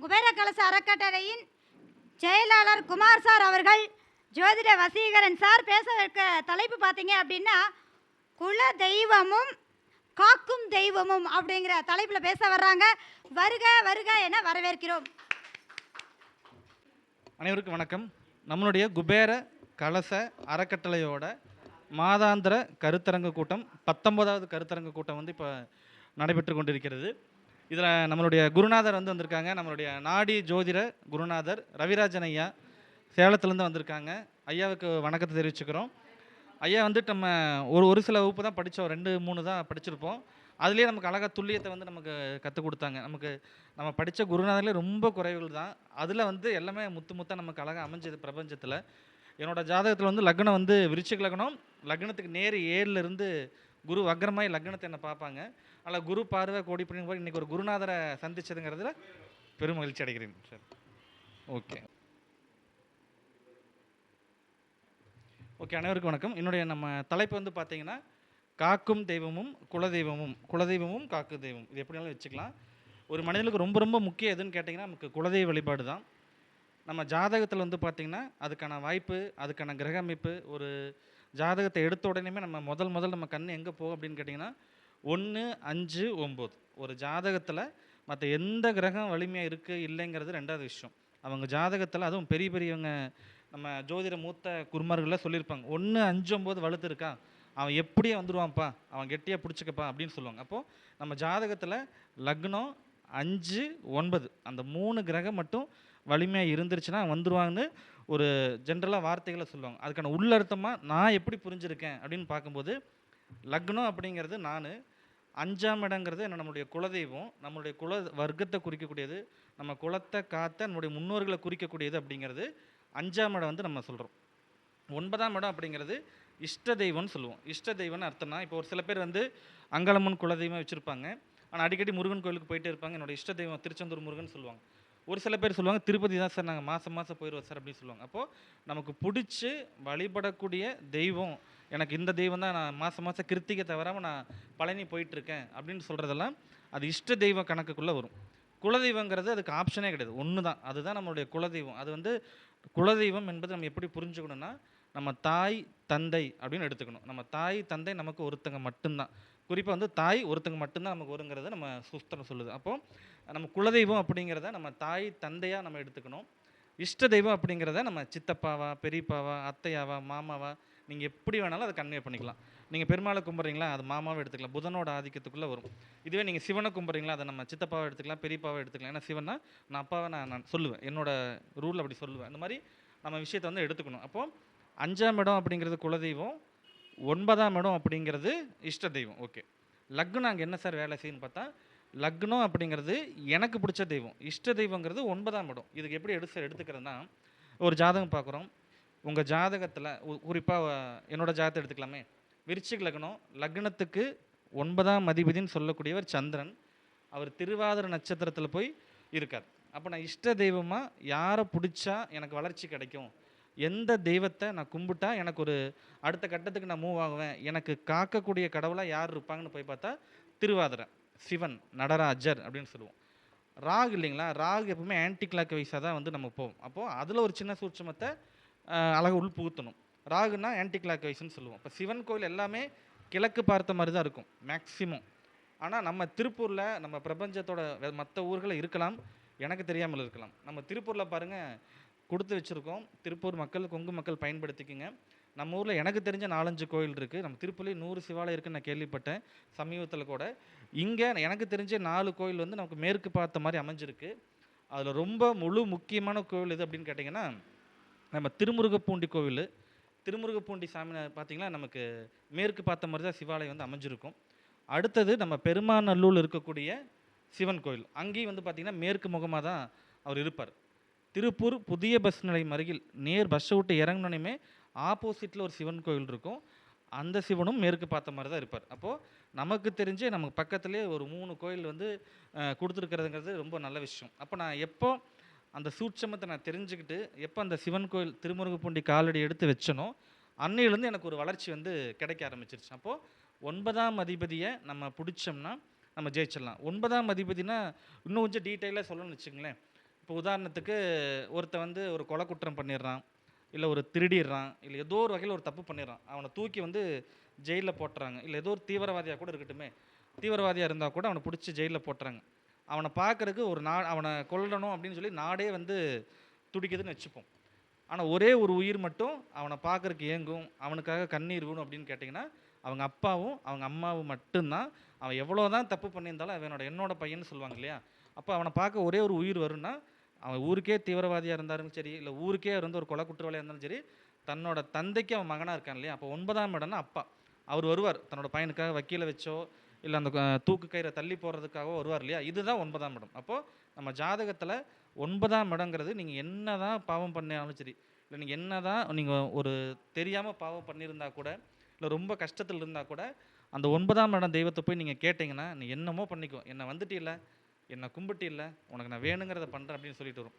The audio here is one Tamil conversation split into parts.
குபேர கலச அறக்கட்டளையின் செயலாளர் குமார் சார் அவர்கள் ஜோதிட வசீகரன் சார் பேச இருக்க தலைப்பு பார்த்தீங்க அப்படின்னா குல தெய்வமும் காக்கும் தெய்வமும் அப்படிங்கிற தலைப்பில் பேச வர்றாங்க. வருக வருக என வரவேற்கிறோம். அனைவருக்கும் வணக்கம். நம்மளுடைய குபேர கலச அறக்கட்டளையோட மாதாந்திர கருத்தரங்கு கூட்டம் பத்தொன்பதாவது கருத்தரங்கு கூட்டம் வந்து இப்போ நடைபெற்று கொண்டிருக்கிறது. இதில் நம்மளுடைய குருநாதர் வந்து வந்திருக்காங்க. நம்மளுடைய நாடி ஜோதிட குருநாதர் ரவிராஜன் ஐயா சேலத்துலேருந்து வந்திருக்காங்க. ஐயாவுக்கு வணக்கத்தை தெரிவிச்சுக்கிறோம். ஐயா வந்துட்டு நம்ம ஒரு ஒரு சில வகுப்பு தான் படித்தோம். ரெண்டு மூணு தான் படிச்சிருப்போம். அதுலேயே நமக்கு அழகாக துல்லியத்தை வந்து நமக்கு கற்றுக் கொடுத்தாங்க. நமக்கு நம்ம படித்த குருநாதர்லேயே ரொம்ப குறைவுகள் தான். அதில் வந்து எல்லாமே முத்து முத்தாக நமக்கு அழகாக அமைஞ்சது பிரபஞ்சத்தில். என்னோடய ஜாதகத்தில் வந்து லக்னம் வந்து விருச்சிக் லக்னம். லக்னத்துக்கு நேர் ஏழுல இருந்து குரு வக்ரமாய் லக்னத்தை என்னை பார்ப்பாங்க. அதில் குரு பார்வை கோடி பண்ணி இன்றைக்கி ஒரு குருநாதரை சந்தித்ததுங்கிறதுல பெரும் மகிழ்ச்சி அடைகிறேன் சார் ஓகே ஓகே அனைவருக்கும் வணக்கம். என்னுடைய நம்ம தலைப்பு வந்து பார்த்தீங்கன்னா காக்கும் தெய்வமும் குலதெய்வமும் குலதெய்வமும் காக்கு தெய்வம் இது எப்படினாலும் வச்சுக்கலாம். ஒரு மனிதனுக்கு ரொம்ப ரொம்ப முக்கியம் எதுன்னு கேட்டிங்கன்னா நமக்கு குலதெய்வ வழிபாடு தான். நம்ம ஜாதகத்தில் வந்து பார்த்திங்கன்னா அதுக்கான வாய்ப்பு அதுக்கான கிரக அமைப்பு ஒரு ஜாதகத்தை எடுத்த உடனேமே நம்ம முதல் முதல் நம்ம கண் எங்கே போகும் அப்படின்னு கேட்டிங்கன்னா ஒன்று அஞ்சு ஒம்பது. ஒரு ஜாதகத்தில் மற்ற எந்த கிரகம் வலிமையாக இருக்குது இல்லைங்கிறது ரெண்டாவது விஷயம். அவங்க ஜாதகத்தில் அதுவும் பெரிய பெரியவங்க நம்ம ஜோதிட மூத்த குருமார்களில் சொல்லியிருப்பாங்க. ஒன்று அஞ்சு ஒம்பது வலுத்து இருக்கா? அவன் எப்படியே வந்துடுவான்ப்பா அவன் கெட்டியாக பிடிச்சிக்கப்பா? அப்படின்னு சொல்லுவாங்க. அப்போது நம்ம ஜாதகத்தில் லக்னம் அஞ்சு ஒன்பது. அந்த மூணு கிரகம் மட்டும் வலிமையாக இருந்துருச்சுன்னா வந்துடுவாங்கன்னு ஒரு ஜென்ரலாக வார்த்தைகளை சொல்லுவாங்க. அதுக்கான உள்ளர்த்தமாக நான் எப்படி புரிஞ்சுருக்கேன் அப்படின்னு பார்க்கும்போது லக்னம் அப்படிங்கிறது நான் அஞ்சாம் இடங்கிறது என்ன? நம்மளுடைய குலதெய்வம். நம்மளுடைய குல வர்க்கத்தை குறிக்கக்கூடியது நம்ம குலத்தை காத்த நம்முடைய முன்னோர்களை குறிக்கக்கூடியது அப்படிங்கிறது அஞ்சாம் இடம் வந்து நம்ம சொல்கிறோம் ஒன்பதாம் இடம் அப்படிங்கிறது இஷ்ட தெய்வம்னு சொல்லுவோம். இஷ்ட தெய்வம்னு அர்த்தம்னா இப்போ ஒரு சில பேர் வந்து அங்காளம்மன் குலதெய்வம் வச்சுருப்பாங்க. ஆனால் அடிக்கடி முருகன் கோயிலுக்கு போயிட்டே இருப்பாங்க. என்னோட இஷ்ட தெய்வம் திருச்செந்தூர் முருகன் சொல்லுவாங்க. ஒரு சில பேர் சொல்லுவாங்க திருப்பதி தான் சார் நாங்கள் மாதம் மாதம் போயிடுவோம் சார் அப்படின்னு சொல்லுவாங்க. அப்போது நமக்கு பிடிச்சி வழிபடக்கூடிய தெய்வம் எனக்கு இந்த தெய்வம் தான் நான் மாதம் மாதம் கிருத்திகை தவறாமல் நான் பழனி போயிட்டுருக்கேன் அப்படின்னு சொல்கிறதெல்லாம் அது இஷ்ட தெய்வ கணக்குக்குள்ளே வரும். குலதெய்வங்கிறது அதுக்கு ஆப்ஷனே கிடையாது. ஒன்று தான் அதுதான் நம்மளுடைய குலதெய்வம். அது வந்து குலதெய்வம் என்பது நம்ம எப்படி புரிஞ்சுக்கணும்னா நம்ம தாய் தந்தை அப்படின்னு எடுத்துக்கணும். நம்ம தாய் தந்தை நமக்கு ஒருத்தங்க மட்டும்தான். குறிப்பாக வந்து தாய் ஒருத்தங்க மட்டும்தான் நமக்கு வருங்கிறத நம்ம சுஸ்திரம் சொல்லுது. அப்போது நம்ம குலதெய்வம் அப்படிங்கிறத நம்ம தாய் தந்தையாக நம்ம எடுத்துக்கணும். இஷ்ட தெய்வம் அப்படிங்கிறத நம்ம சித்தப்பாவா பெரியப்பாவா அத்தையாவா மாமாவா நீங்கள் எப்படி வேணாலும் அதை கன்வே பண்ணிக்கலாம். நீங்கள் பெருமாளை கும்பிட்றீங்களா அது மாமாவை எடுத்துக்கலாம். புதனோட ஆதிக்கத்துக்குள்ளே வரும். இதுவே நீங்கள் சிவனை கும்பிட்றீங்களா அதை நம்ம சித்தப்பாவை எடுத்துக்கலாம் பெரியப்பாவை எடுத்துக்கலாம். ஏன்னா சிவன்னா நான் அப்பாவை நான் நான் சொல்லுவேன். என்னோட ரூல் அப்படி சொல்லுவேன். அந்த மாதிரி நம்ம விஷயத்தை வந்து எடுத்துக்கணும். அப்போது அஞ்சாம் இடம் அப்படிங்கிறது குலதெய்வம் ஒன்பதாம் இடம் அப்படிங்கிறது இஷ்ட தெய்வம். ஓகே லக்னம் அங்கே என்ன சார் வேலை செய்யுன்னு பார்த்தா லக்னம் அப்படிங்கிறது எனக்கு பிடிச்ச தெய்வம். இஷ்ட தெய்வங்கிறது ஒன்பதாம் இடம். இதுக்கு எப்படி எடுத்து எடுத்துக்கிறதுனா ஒரு ஜாதகம் பார்க்குறோம். உங்கள் ஜாதகத்தில் குறிப்பாக என்னோடய ஜாதகத்தை எடுத்துக்கலாமே. விருச்சிக் லக்னம் லக்னத்துக்கு ஒன்பதாம் மதிபதின்னு சொல்லக்கூடியவர் சந்திரன். அவர் திருவாதிர நட்சத்திரத்தில் போய் இருக்கார். அப்போ நான் இஷ்ட தெய்வமாக யாரை பிடிச்சா எனக்கு வளர்ச்சி கிடைக்கும்? எந்த தெய்வத்தை நான் கும்பிட்டா எனக்கு ஒரு அடுத்த கட்டத்துக்கு நான் மூவ் ஆகுவேன்? எனக்கு காக்கக்கூடிய கடவுளாக யார் இருப்பாங்கன்னு போய் பார்த்தா திருவாதிரை சிவன் நடராஜர் அப்படின்னு சொல்லுவோம். ராகு இல்லைங்களா? ராகு எப்பவுமே ஆன்டி கிளாக் வைஸாக தான் வந்து நம்ம போவோம். அப்போது அதில் ஒரு சின்ன சூட்சமத்தை அழகாக உள் புகுத்தணும். ராகுனா ஆன்டி கிளாக் வைஸ்ன்னு சொல்லுவோம். இப்போ சிவன் கோயில் எல்லாமே கிழக்கு பார்த்த மாதிரி தான் இருக்கும் மேக்ஸிமம் ஆனால் நம்ம திருப்பூரில் நம்ம பிரபஞ்சத்தோட மற்ற ஊர்களில் இருக்கலாம் எனக்கு தெரியாமல் இருக்கலாம். நம்ம திருப்பூரில் பாருங்கள் கொடுத்து வச்சுருக்கோம். திருப்பூர் மக்கள் கொங்கு மக்கள் பயன்படுத்திக்கிங்க. நம்ம ஊரில் எனக்கு தெரிஞ்ச நாலஞ்சு கோயில் இருக்குது நம்ம திருப்பூர்லேயே நூறு சிவாலயம் இருக்குன்னு நான் கேள்விப்பட்டேன் சமீபத்தில் கூட. இங்கே எனக்கு தெரிஞ்ச நாலு கோயில் வந்து நமக்கு மேற்கு பார்த்த மாதிரி அமைஞ்சிருக்கு. அதில் ரொம்ப முழு முக்கியமான கோயில் எது அப்படின்னு கேட்டிங்கன்னா நம்ம திருமுருகப்பூண்டி கோவில். திருமுருகப்பூண்டி சாமியார் பார்த்திங்கன்னா நமக்கு மேற்கு பார்த்த மாதிரி தான் சிவாலயம் வந்து அமைஞ்சிருக்கும். அடுத்தது நம்ம பெருமாநல்லூரில் இருக்கக்கூடிய சிவன் கோயில் அங்கேயும் வந்து பார்த்திங்கன்னா மேற்கு முகமாக தான் அவர் இருப்பார். திருப்பூர் புதிய பஸ் நிலையம் அருகில் நேர் பஸ்ஸை விட்டு இறங்கினோனையுமே ஆப்போசிட்டில் ஒரு சிவன் கோயில் இருக்கும். அந்த சிவனும் மேற்கு பார்த்த மாதிரி தான் இருப்பார். அப்போது நமக்கு தெரிஞ்சு நமக்கு பக்கத்துலேயே ஒரு மூணு கோயில் வந்து கொடுத்துருக்கிறதுங்கிறது ரொம்ப நல்ல விஷயம். அப்போ நான் எப்போ அந்த சூட்சமத்தை நான் தெரிஞ்சுக்கிட்டு எப்போ அந்த சிவன் கோயில் திருமுருகப்பூண்டி காலடி எடுத்து வச்சனோ அன்னையிலேருந்து எனக்கு ஒரு வளர்ச்சி வந்து கிடைக்க ஆரம்பிச்சிருச்சு. அப்போது ஒன்பதாம் அதிபதியை நம்ம பிடிச்சோம்னா நம்ம ஜெயிச்சிடலாம். ஒன்பதாம் அதிபதினா இன்னும் கொஞ்சம் டீட்டெயிலாக சொல்லணும்னு வச்சுங்களேன் இப்போ உதாரணத்துக்கு ஒருத்தன் வந்து ஒரு கொலை குற்றம் பண்ணிடுறான் இல்லை ஒரு திருடிடுறான் இல்லை ஏதோ ஒரு வகையில் ஒரு தப்பு பண்ணிடுறான். அவனை தூக்கி வந்து ஜெயிலில் போட்டுறாங்க. இல்லை ஏதோ ஒரு தீவிரவாதியாக கூட இருக்கட்டுமே தீவிரவாதியாக இருந்தால் கூட அவனை பிடிச்சி ஜெயிலில் போட்டுறாங்க. அவனை பார்க்கறதுக்கு ஒரு நா அவனை கொல்லணும் அப்படின்னு சொல்லி நாடே வந்து துடிக்குதுன்னு வச்சுப்போம். ஆனால் ஒரே ஒரு உயிர் மட்டும் அவனை பார்க்குறக்கு ஏங்கும் அவனுக்காக கண்ணீர் வேணும் அப்படின்னு கேட்டிங்கன்னா அவங்க அப்பாவும் அவங்க அம்மாவும் மட்டும்தான். அவன் எவ்வளோ தான் தப்பு பண்ணியிருந்தாலும் அவனோட என்னோட பையன்னு சொல்லுவாங்க இல்லையா? அப்போ அவனை பார்க்க ஒரே ஒரு உயிர் வரும்னா அவன் ஊருக்கே தீவிரவாதியாக இருந்தாலும் சரி இல்லை ஊருக்கே அவர் வந்து ஒரு கொலை குற்றவாளியாக இருந்தாலும் சரி தன்னோட தந்தைக்கு அவன் மகனாக இருக்கான் இல்லையா? அப்போ ஒன்பதாம் இடம்னா அப்பா. அவர் வருவார். தன்னோட பையனுக்காக வக்கீலை வச்சோ இல்லை அந்த தூக்கு கயிறை தள்ளி போடுறதுக்காக வருவார் இல்லையா? இதுதான் ஒன்பதாம் இடம். அப்போது நம்ம ஜாதகத்தில் ஒன்பதாம் இடங்கிறது நீங்கள் என்ன தான் பாவம் பண்ணாலும் சரி இல்லை நீங்கள் என்ன தான் நீங்கள் ஒரு தெரியாமல் பாவம் பண்ணியிருந்தா கூட இல்லை ரொம்ப கஷ்டத்தில் இருந்தால் கூட அந்த ஒன்பதாம் இடம் தெய்வத்தை போய் நீங்கள் கேட்டிங்கன்னா நீ என்னமோ பண்ணிக்கோ. என்னை வந்துட்டு இல்லை என்னை கும்பிட்டு இல்லை உனக்கு நான் வேணுங்கிறத பண்ணுறேன் அப்படின்னு சொல்லிட்டு வரும்.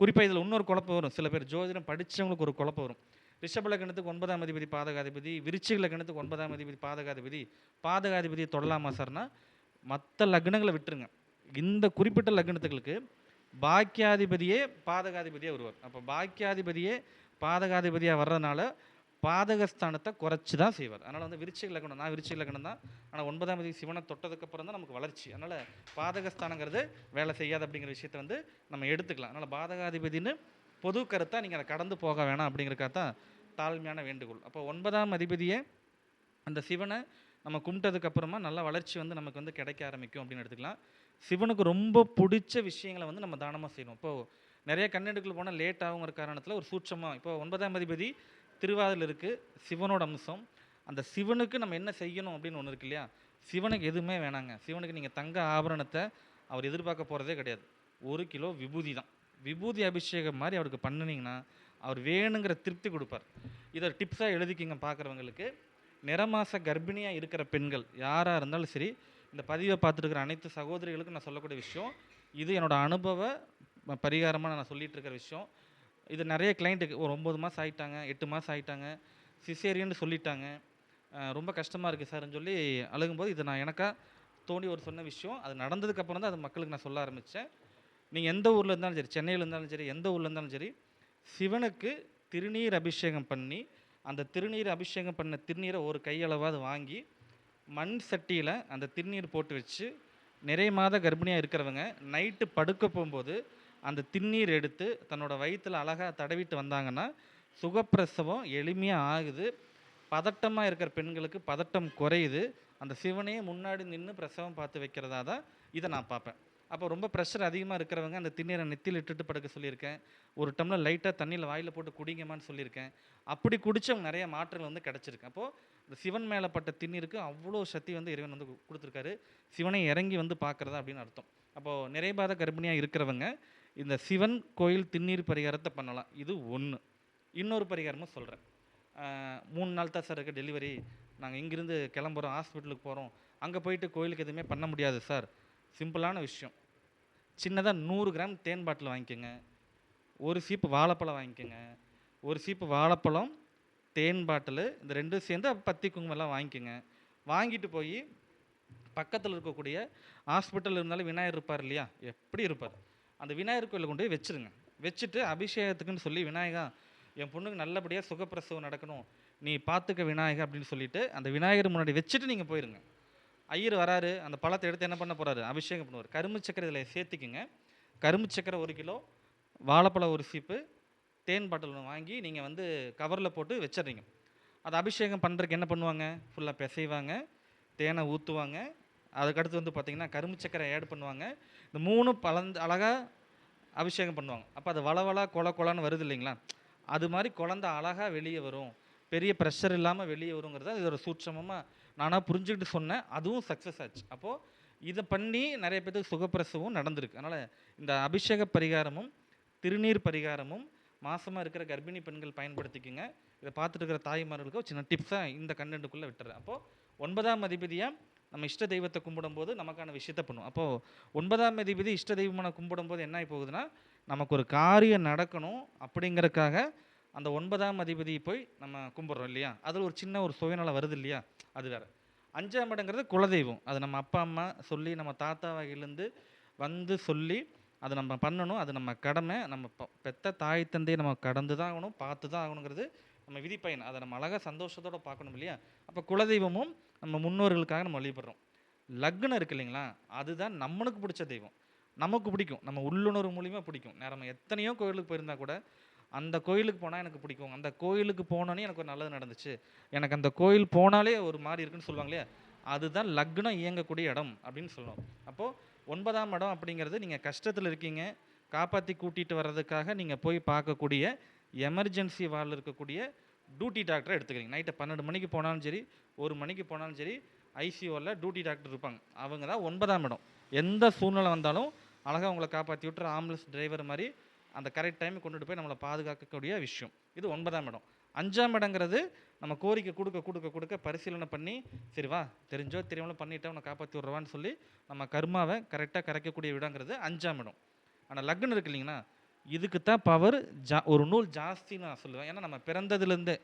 குறிப்பாக இதில் இன்னொரு குழப்பம் வரும். சில பேர் ஜோதிடம் படித்தவங்களுக்கு ஒரு குழப்பம் வரும். ரிஷப லக்னத்துக்கு ஒன்பதாம் அதிபதி பாதகாதிபதி விருச்சிக லக்னத்துக்கு ஒன்பதாம் அதிபதி பாதகாதிபதி பாதகாதிபதியை தொடலாமா சார்னா மற்ற லக்னங்களை விட்டுருங்க. இந்த குறிப்பிட்ட லக்னத்துகளுக்கு பாக்கியாதிபதியே பாதகாதிபதியாக வருவார். அப்போ பாக்கியாதிபதியே பாதகாதிபதியாக வர்றதுனால பாதகஸ்தானத்தை குறைச்சி தான் செய்வார். அதனால் வந்து விருச்சிக லக்னம் நான் விருச்சிக லக்னம் தான். ஆனால் ஒன்பதாம் தேதி சிவனை தொட்டதுக்கப்புறம் தான் நமக்கு வளர்ச்சி. அதனால் பாதகஸ்தானங்கிறது வேலை செய்யாது அப்படிங்கிற விஷயத்தை வந்து நம்ம எடுத்துக்கலாம். அதனால் பாதகாதிபதின்னு பொது கருத்தாக நீங்கள் அதை கடந்து போக வேணாம் அப்படிங்கிறக்கா தான் தாழ்மையான வேண்டுகோள். அப்போ ஒன்பதாம் அதிபதியை அந்த சிவனை நம்ம கும்பிட்டதுக்கு அப்புறமா நல்ல வளர்ச்சி வந்து நமக்கு வந்து கிடைக்க ஆரம்பிக்கும் அப்படின்னு எடுத்துக்கலாம். சிவனுக்கு ரொம்ப பிடிச்ச விஷயங்களை வந்து நம்ம தானமாக செய்யணும். இப்போது நிறைய கண்ணெடுக்கல் போனால் லேட் ஆகுங்கிற காரணத்தில் ஒரு சூட்சமாக இப்போ ஒன்பதாம் அதிபதி திருவாதில் இருக்குது சிவனோட அம்சம். அந்த சிவனுக்கு நம்ம என்ன செய்யணும் அப்படின்னு ஒன்று இருக்கு இல்லையா? சிவனுக்கு எதுவுமே வேணாங்க. சிவனுக்கு நீங்கள் தங்க ஆபரணத்தை அவர் எதிர்பார்க்க போகிறதே கிடையாது. ஒரு கிலோ விபூதி தான். விபூதி அபிஷேகம் மாதிரி அவருக்கு பண்ணுனீங்கன்னா அவர் வேணுங்கிற திருப்தி கொடுப்பார். இதை டிப்ஸாக எழுதிக்கிங்க பார்க்குறவங்களுக்கு. நிறமாச கர்ப்பிணியாக இருக்கிற பெண்கள் யாராக இருந்தாலும் சரி இந்த பதிவை பார்த்துருக்கிற அனைத்து சகோதரிகளுக்கும் நான் சொல்லக்கூடிய விஷயம் இது என்னோட அனுபவ பரிகாரமாக நான் சொல்லிகிட்டு இருக்கிற விஷயம். இது நிறைய கிளைண்ட்டுக்கு ஒரு ஒம்பது மாதம் ஆகிட்டாங்க எட்டு மாதம் ஆகிட்டாங்க சிசேரியன்னு சொல்லிட்டாங்க. ரொம்ப கஷ்டமாக இருக்குது சார்ன்னு சொல்லி அழுகும்போது இது நான் எனக்காக தோண்டி ஒரு சொன்ன விஷயம் அது நடந்ததுக்கப்புறம் தான் அது மக்களுக்கு நான் சொல்ல ஆரம்பித்தேன் நீங்கள் எந்த ஊரில் இருந்தாலும் சரி சென்னையில் இருந்தாலும் சரி எந்த ஊரில் இருந்தாலும் சரி சிவனுக்கு திருநீர் அபிஷேகம் பண்ணி அந்த திருநீர் அபிஷேகம் பண்ண திருநீரை ஒரு கையளவாவது வாங்கி மண் சட்டியில் அந்த திருநீர் போட்டு வச்சு நிறைய மாத கர்ப்பிணியாக இருக்கிறவங்க நைட்டு படுக்க போகும்போது அந்த திருநீர் எடுத்து தன்னோட வயிற்றில் அழகாக தடவிட்டு வந்தாங்கன்னா சுகப்பிரசவம் எளிமையாக ஆகுது. பதட்டமாக இருக்கிற பெண்களுக்கு பதட்டம் குறையுது. அந்த சிவனையே முன்னாடி நின்று பிரசவம் பார்த்து வைக்கிறதா தான் இதை நான் பார்ப்பேன். அப்போ ரொம்ப ப்ரெஷர் அதிகமாக இருக்கிறவங்க அந்த திண்ணீரை நெத்தியில் இட்டுட்டு படுக்க சொல்லியிருக்கேன். ஒரு டம்ளர் லைட்டாக தண்ணியில் வாயில் போட்டு குடிங்கம்மான்னு சொல்லியிருக்கேன். அப்படி குடித்தவங்க நிறைய மாற்றங்கள் வந்து கிடச்சிருக்கு. அப்போது இந்த சிவன் மேலே பட்ட திண்ணீருக்கு அவ்வளோ சக்தி வந்து இறைவன் வந்து கொடுத்துருக்காரு. சிவனை இறங்கி வந்து பார்க்குறதா அப்படின்னு அர்த்தம். அப்போது நிறைபாத கர்ப்பிணியாக இருக்கிறவங்க இந்த சிவன் கோயில் திண்ணீர் பரிகாரத்தை பண்ணலாம். இது ஒன்று இன்னொரு பரிகாரமும் சொல்கிறேன் மூணு நாள் தான் சார் இருக்குது டெலிவரி நாங்கள் இங்கேருந்து கிளம்புறோம் ஹாஸ்பிட்டலுக்கு போகிறோம் அங்கே போயிட்டு கோயிலுக்கு எதுவுமே பண்ண முடியாது சார். சிம்பிளான விஷயம். சின்னதாக நூறு கிராம் தேன் பாட்டில் வாங்கிக்கோங்க. ஒரு சீப்பு வாழைப்பழம் வாங்கிக்கோங்க. ஒரு சீப்பு வாழைப்பழம் தேன் பாட்டில் இந்த ரெண்டும் சேர்ந்து பத்தி குங்குமம்லாம் வாங்கிக்கோங்க. வாங்கிட்டு போய் பக்கத்தில் இருக்கக்கூடிய ஹாஸ்பிட்டல் இருந்தாலும் விநாயகர் இருப்பார் இல்லையா? எப்படி இருப்பார்? அந்த விநாயகர் கோயிலில் கொண்டு போய் வச்சிருங்க. வச்சுட்டு அபிஷேகத்துக்குன்னு சொல்லி விநாயகா என் பொண்ணுக்கு நல்லபடியாக சுகப்பிரசவம் நடக்கணும். நீ பார்த்துக்க விநாயகர் அப்படின்னு சொல்லிட்டு அந்த விநாயகர் முன்னாடி வச்சுட்டு நீங்கள் போயிருங்க. ஐயர் வராரு அந்த பழத்தை எடுத்து என்ன பண்ண போகிறாரு அபிஷேகம் பண்ணுவார். கரும்பு சக்கரை இதில் சேர்த்திக்குங்க. கரும்பு சக்கரை ஒரு கிலோ வாழைப்பழம் ஒரு சீப்பு தேன் பாட்டில் ஒன்று வாங்கி நீங்கள் வந்து கவரில் போட்டு வச்சிடுறீங்க. அது அபிஷேகம் பண்ணுறதுக்கு என்ன பண்ணுவாங்க? ஃபுல்லாக பிசைவாங்க தேனை ஊற்றுவாங்க அதுக்கடுத்து வந்து பார்த்திங்கன்னா கரும்பு சக்கரை ஆட் பண்ணுவாங்க. இந்த மூணு பலந்து அழகாக அபிஷேகம் பண்ணுவாங்க. அப்போ அது வளவளா கொல கொலன்னு வருது இல்லைங்களா? அது மாதிரி குழந்த அழகாக வெளியே வரும். பெரிய ப்ரெஷர் இல்லாமல் வெளியே வருங்கிறது இதோட சூட்சமமாக நானாக புரிஞ்சுக்கிட்டு சொன்னேன். அதுவும் சக்ஸஸ் ஆச்சு. அப்போது இதை பண்ணி நிறைய பேருக்கு சுகப்பிரசவம் நடந்திருக்கு. அதனால் இந்த அபிஷேக பரிகாரமும் திருநீர் பரிகாரமும் மாசமாக இருக்கிற கர்ப்பிணி பெண்கள் பயன்படுத்திக்கோங்க. இதை பார்த்துட்டு இருக்கிற தாய்மார்களுக்கு ஒரு சின்ன டிப்ஸாக இந்த கண்டென்ட்டுக்குள்ளே விட்டுறேன். அப்போது ஒன்பதாம் அதிபதியாக நம்ம இஷ்ட தெய்வத்தை கும்பிடும்போது நமக்கான விஷயத்தை பண்ணுவோம். அப்போது ஒன்பதாம் அதிபதி இஷ்ட தெய்வமான கும்பிடும்போது என்ன ஆகி போகுதுன்னா நமக்கு ஒரு காரியம் நடக்கணும் அப்படிங்கறக்காக அந்த ஒன்பதாம் அதிபதி போய் நம்ம கும்பிட்றோம் இல்லையா? அதில் ஒரு சின்ன ஒரு சுயநலம் வருது இல்லையா? அது வேற. அஞ்சாம் இடங்கிறது குலதெய்வம். அது நம்ம அப்பா அம்மா சொல்லி நம்ம தாத்தா வகையிலேருந்து வந்து சொல்லி அது நம்ம பண்ணணும். அது நம்ம கடமை. நம்ம பெத்த தாய் தந்தையை நம்ம கடந்து தான் ஆகணும் பார்த்து தான் ஆகணுங்கிறது நம்ம விதிப்பயன். அதை நம்ம அழகாக சந்தோஷத்தோடு பார்க்கணும் இல்லையா? அப்போ குலதெய்வமும் நம்ம முன்னோர்களுக்காக நம்ம வழிபடுறோம். லக்னம் இருக்கு இல்லைங்களா? அதுதான் நம்மளுக்கு பிடிச்ச தெய்வம். நமக்கு பிடிக்கும். நம்ம உள்ளுணர்வு மூலியமாக பிடிக்கும். நேரம் எத்தனையோ கோயிலுக்கு போயிருந்தா கூட அந்த கோயிலுக்கு போனால் எனக்கு பிடிக்கும். அந்த கோயிலுக்கு போனோன்னே எனக்கு ஒரு நல்லது நடந்துச்சு. எனக்கு அந்த கோயில் போனாலே ஒரு மாதிரி இருக்குன்னு சொல்லுவாங்க இல்லையா அதுதான் லக்னம் இயங்கக்கூடிய இடம் அப்படின்னு சொல்லுவோம் அப்போது ஒன்பதாம் இடம் அப்படிங்கிறது நீங்கள் கஷ்டத்தில் இருக்கீங்க. காப்பாற்றி கூட்டிகிட்டு வர்றதுக்காக நீங்கள் போய் பார்க்கக்கூடிய எமர்ஜென்சி வார்டில் இருக்கக்கூடிய டியூட்டி டாக்டரை எடுத்துக்கிறீங்க. நைட்டு பன்னெண்டு மணிக்கு போனாலும் சரி ஒரு மணிக்கு போனாலும் சரி ஐசியூவில் டியூட்டி டாக்டர் இருப்பாங்க. அவங்க தான் ஒன்பதாம் இடம். எந்த சூழ்நிலை வந்தாலும் அழகாக உங்களை காப்பாற்றி விட்டுற ஆம்புலன்ஸ் டிரைவர் மாதிரி அந்த கரெக்ட் டைம் கொண்டுட்டு போய் நம்மளை பாதுகாக்கக்கூடிய விஷயம். இது ஒன்பதாம் இடம். அஞ்சாம் இடங்கிறது நம்ம கோரிக்கை கொடுக்க கொடுக்க கொடுக்க பரிசீலனை பண்ணி சரிவா தெரிஞ்சோ தெரியாமலோ பண்ணிட்டேன் உன்னை காப்பாற்றி விட்றவான்னு சொல்லி நம்ம கர்மாவை கரெக்டாக கரைக்கக்கூடிய இடங்கிறது அஞ்சாம் இடம். ஆனால் லக்னம் இருக்கு இல்லைங்களா? இதுக்கு தான் பவர் ஜா ஒரு நூல் ஜாஸ்தின்னு நான் சொல்லுவேன். ஏன்னா நம்ம பிறந்ததுலேருந்தே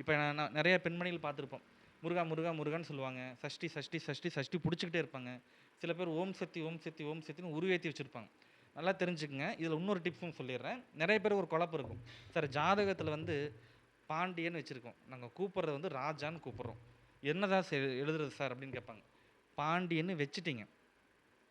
இப்போ நான் நிறைய பெண்மணிகள் பார்த்துருப்போம். முருகா முருகா முருகான்னு சொல்லுவாங்க. சஷ்டி சஷ்டி சஷ்டி சஷ்டி பிடிச்சிக்கிட்டே இருப்பாங்க. சில பேர் ஓம் சக்தி ஓம் சக்தி ஓம் சக்தின்னு உருவேற்றி வச்சுருப்பாங்க. நல்லா தெரிஞ்சுக்குங்க. இதில் இன்னொரு டிப்ஸும் சொல்லிடுறேன். நிறைய பேர் ஒரு குழப்பம் இருக்கும். சார் ஜாதகத்தில் வந்து பாண்டியன்னு வச்சுருக்கோம். நாங்கள் கூப்பிட்றது வந்து ராஜான்னு கூப்பிட்றோம். என்னதான் சார் எழுதுறது சார் அப்படின்னு கேட்பாங்க. பாண்டியன்னு வச்சுட்டிங்க.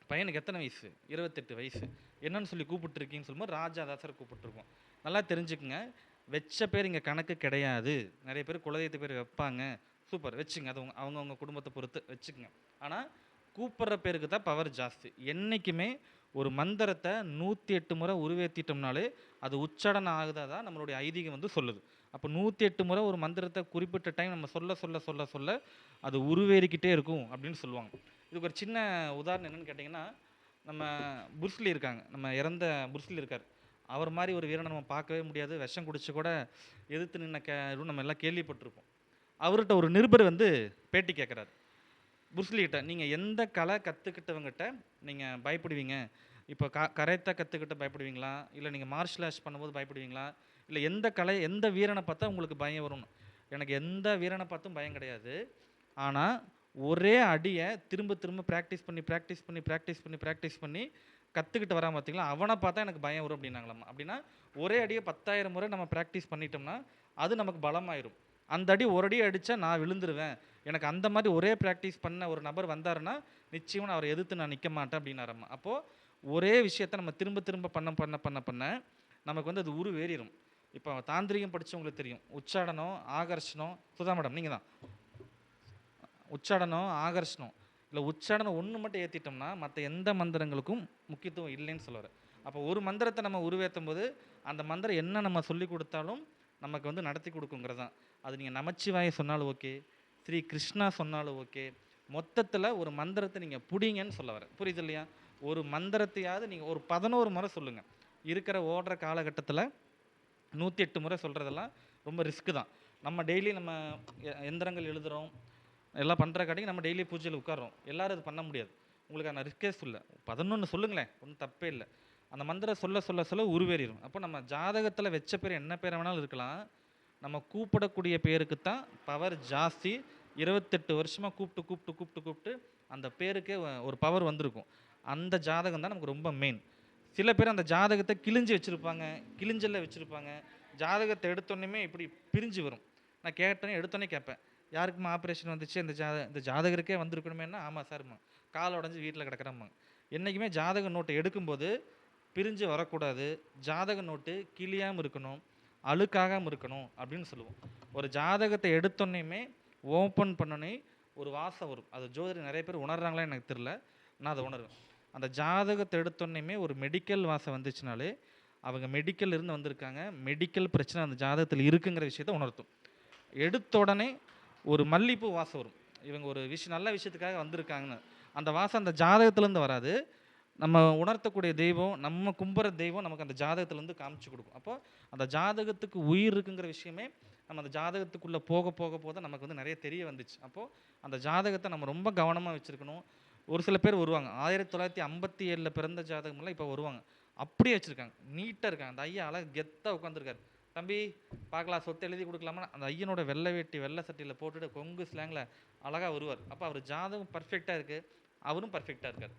பையனுக்கு எத்தனை வயசு? இருபத்தெட்டு வயசு. என்னன்னு சொல்லி கூப்பிட்டுருக்கீங்கன்னு சொல்லும்போது ராஜா தான் சார் கூப்பிட்டுருக்கோம். நல்லா தெரிஞ்சுக்குங்க. வச்ச பேர் இங்கே கணக்கு கிடையாது. நிறைய பேர் குலதெய்வத்து பேர் வைப்பாங்க. சூப்பர். வச்சுங்க. அது அவங்கவுங்க குடும்பத்தை பொறுத்து வச்சுக்கோங்க. ஆனால் கூப்பிட்ற பேருக்கு தான் பவர் ஜாஸ்தி. என்றைக்குமே ஒரு மந்திரத்தை நூற்றி எட்டு முறை உருவேற்றிட்டோம்னாலே அது உச்சடனம் ஆகுதா தான் நம்மளுடைய ஐதீகம் வந்து சொல்லுது. அப்போ நூற்றி எட்டு முறை ஒரு மந்திரத்தை குறிப்பிட்ட டைம் நம்ம சொல்ல சொல்ல சொல்ல சொல்ல அது உருவேறிக்கிட்டே இருக்கும் அப்படின்னு சொல்லுவாங்க. இதுக்கு ஒரு சின்ன உதாரணம் என்னென்னு கேட்டிங்கன்னா நம்ம புருஸ்லி இருக்காங்க. நம்ம இறந்த புருஸ்லி இருக்கார். அவர் மாதிரி ஒரு வீரனை நம்ம பார்க்கவே முடியாது. விஷம் குடிச்சு கூட எதிர்த்து நின்ன கே இதுவும் நம்ம எல்லாம் கேள்விப்பட்டிருப்போம். அவர்கிட்ட ஒரு நிருபர் வந்து பேட்டி கேட்குறாரு புருஸ்லிகிட்ட நீங்கள் எந்த கலை கற்றுக்கிட்டவங்ககிட்ட நீங்கள் பயப்படுவீங்க? இப்போ க கரைத்த கற்றுக்கிட்ட பயப்படுவீங்களா? இல்லை நீங்கள் மார்ஷல் ஆர்ட்ஸ் பண்ணும்போது பயப்படுவீங்களா? இல்லை எந்த கலை எந்த வீரனை பார்த்தா உங்களுக்கு பயம் வரும்னு? எனக்கு எந்த வீரனை பார்த்தும் பயம் கிடையாது. ஆனால் ஒரே அடியை திரும்ப திரும்ப ப்ராக்டிஸ் பண்ணி ப்ராக்டிஸ் பண்ணி ப்ராக்டிஸ் பண்ணி ப்ராக்டிஸ் பண்ணி கற்றுக்கிட்டு வரான் பார்த்தீங்களா? அவனை பார்த்தா எனக்கு பயம் வரும் அப்படின்னாங்களாம் அப்படின்னா ஒரே அடியை பத்தாயிரம் முறை நம்ம ப்ராக்டிஸ் பண்ணிட்டோம்னா அது நமக்கு பலமாயிரும். அந்த அடி ஒரு அடி அடித்தா நான் விழுந்துருவேன். எனக்கு அந்த மாதிரி ஒரே ப்ராக்டிஸ் பண்ண ஒரு நபர் வந்தாருன்னா நிச்சயம் நான் அவரை எதிர்த்து நான் நிற்க மாட்டேன் அப்படின்னாரம்மா. அப்போது ஒரே விஷயத்த நம்ம திரும்ப திரும்ப பண்ண பண்ண பண்ண பண்ண நமக்கு வந்து அது உரு வேறிடும் இப்போ தாந்திரிகம் படிச்சவங்களுக்கு தெரியும். உச்சாடனம் ஆகர்ஷணம் சுதா மேடம் நீங்கள் தான். உச்சாடனம் ஆகர்ஷணம். இல்லை உச்சாடனம் ஒன்று மட்டும் ஏற்றிட்டோம்னா மற்ற எந்த மந்திரங்களுக்கும் முக்கியத்துவம் இல்லைன்னு சொல்லுவார். அப்போ ஒரு மந்திரத்தை நம்ம உருவேற்றும் போது அந்த மந்திரம் என்ன நம்ம சொல்லி கொடுத்தாலும் நமக்கு வந்து நடத்தி கொடுக்குங்கிறது தான். அது நீங்கள் நமச்சிவாயை சொன்னாலும் ஓகே ஸ்ரீ கிருஷ்ணா சொன்னாலும் ஓகே மொத்தத்தில் ஒரு மந்திரத்தை நீங்கள் பிடிங்கன்னு சொல்ல வர புரியுது இல்லையா? ஒரு மந்திரத்தையாவது நீங்கள் ஒரு பதினோரு முறை சொல்லுங்கள் இருக்கிற ஓடுற காலகட்டத்தில் நூற்றி எட்டு முறை சொல்கிறதெல்லாம் ரொம்ப ரிஸ்க்கு தான். நம்ம டெய்லி நம்ம எந்திரங்கள் எழுதுகிறோம் எல்லாம் பண்ணுற காட்டிக்கு நம்ம டெய்லி பூஜையில் உட்காரோம் எல்லோரும் இது பண்ண முடியாது. உங்களுக்கு அந்த ரிஸ்கே சொல்ல. பதினொன்று சொல்லுங்களேன் ஒன்றும் தப்பே இல்லை. அந்த மந்திரம் சொல்ல சொல்ல சொல்ல உருவேறிடும் அப்போ நம்ம ஜாதகத்தில் வச்ச பேர் என்ன பேர் வேணாலும் இருக்கலாம். நம்ம கூப்பிடக்கூடிய பேருக்கு தான் பவர் ஜாஸ்தி. இருபத்தெட்டு வருஷமாக கூப்பிட்டு கூப்பிட்டு கூப்பிட்டு கூப்பிட்டு அந்த பேருக்கே ஒரு பவர் வந்திருக்கும். அந்த ஜாதகம் தான் நமக்கு ரொம்ப மெயின் சில பேர் அந்த ஜாதகத்தை கிழிஞ்சு வச்சுருப்பாங்க கிழிஞ்சல்ல வச்சுருப்பாங்க. ஜாதகத்தை எடுத்தோன்னே இப்படி பிரிஞ்சு வரும். நான் கேட்டோன்னே எடுத்தோன்னே கேட்பேன். யாருக்குமா ஆப்ரேஷன் வந்துச்சு? இந்த ஜாத இந்த ஜாதகருக்கே வந்திருக்கணுமேனா ஆமாம் சார்மா கால் உடஞ்சி வீட்டில் கிடக்கிறம்மா. என்றைக்குமே ஜாதக நோட்டை எடுக்கும்போது பிரிஞ்சு வரக்கூடாது. ஜாதக நோட்டு கிளியாமல் இருக்கணும் அழுக்காகாமல் இருக்கணும் அப்படின்னு சொல்லுவோம். ஒரு ஜாதகத்தை எடுத்தோன்னையுமே ஓப்பன் பண்ணனே ஒரு வாசம் வரும். அது ஜோதிடர் நிறைய பேர் உணர்றாங்களா எனக்கு தெரில நான் அதை உணர்வேன். அந்த ஜாதகத்தை எடுத்தோன்னையுமே ஒரு மெடிக்கல் வாசம் வந்துச்சுனாலே அவங்க மெடிக்கல் இருந்து வந்திருக்காங்க. மெடிக்கல் பிரச்சனை அந்த ஜாதகத்தில் இருக்குங்கிற விஷயத்தை உணர்த்தும். எடுத்த உடனே ஒரு மல்லிப்பூ வாசம் வரும். இவங்க ஒரு விஷயம் நல்ல விஷயத்துக்காக வந்திருக்காங்கன்னு. அந்த வாசம் அந்த ஜாதகத்துலேருந்து வராது. நம்ம உணர்த்தக்கூடிய தெய்வம் நம்ம கும்புற தெய்வம் நமக்கு அந்த ஜாதகத்துலேருந்து காமிச்சு கொடுக்கும். அப்போ அந்த ஜாதகத்துக்கு உயிர் இருக்குங்கிற விஷயமே நம்ம அந்த ஜாதகத்துக்குள்ளே போக போக போக நமக்கு வந்து நிறைய தெரிய வந்துச்சு. அப்போது அந்த ஜாதகத்தை நம்ம ரொம்ப கவனமாக வச்சுருக்கணும். ஒரு சில பேர் வருவாங்க. ஆயிரத்தி தொள்ளாயிரத்தி ஐம்பத்தி ஏழில் பிறந்த ஜாதகம்லாம் இப்போ வருவாங்க. அப்படியே வச்சுருக்காங்க. நீட்டாக இருக்காங்க. அந்த ஐயா அழகாக கெத்தாக உட்காந்துருக்காரு தம்பி பார்க்கலாம். சொத்து எழுதி கொடுக்கலாமா? அந்த ஐயனோட வெள்ளை வேட்டி வெள்ளை சட்டியில் போட்டுட்டு கொங்கு ஸ்லாங்கில் அழகாக வருவார். அப்போ அவர் ஜாதகம் பர்ஃபெக்டாக இருக்குது அவரும் பர்ஃபெக்டாக இருக்கார்.